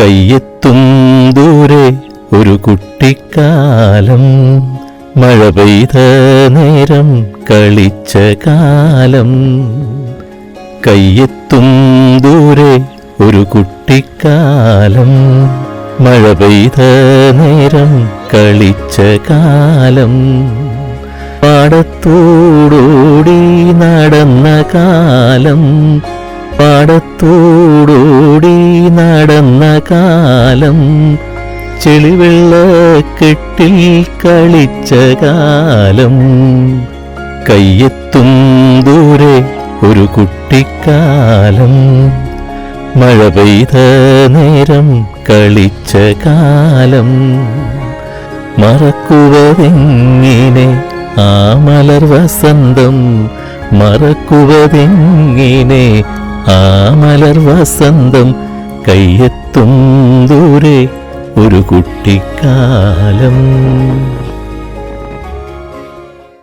കയ്യെത്തും ദൂരെ ഒരു കുട്ടിക്കാലം. മഴ പെയ്ത നേരം കളിച്ച കാലം. കയ്യെത്തും ദൂരെ ഒരു കുട്ടിക്കാലം. മഴ പെയ്ത നേരം കളിച്ച കാലം. പാടത്തോടോടി നടന്ന കാലം. പാടത്തോടോടി നടന്ന കാലം ചെളിവെള്ളക്കെട്ടിൽ കളിച്ച കാലം. കയ്യെത്തും ദൂരെ ഒരു കുട്ടിക്കാലം. മഴ പെയ്ത നേരം കളിച്ച കാലം. മറക്കുവതെങ്ങിനെ ആ മലർ വസന്തം. മറക്കുവതെങ്ങിനെ ആ മലർ വസന്തം. കയ്യെത്തും ദൂരെ ഒരു കുട്ടിക്കാലം.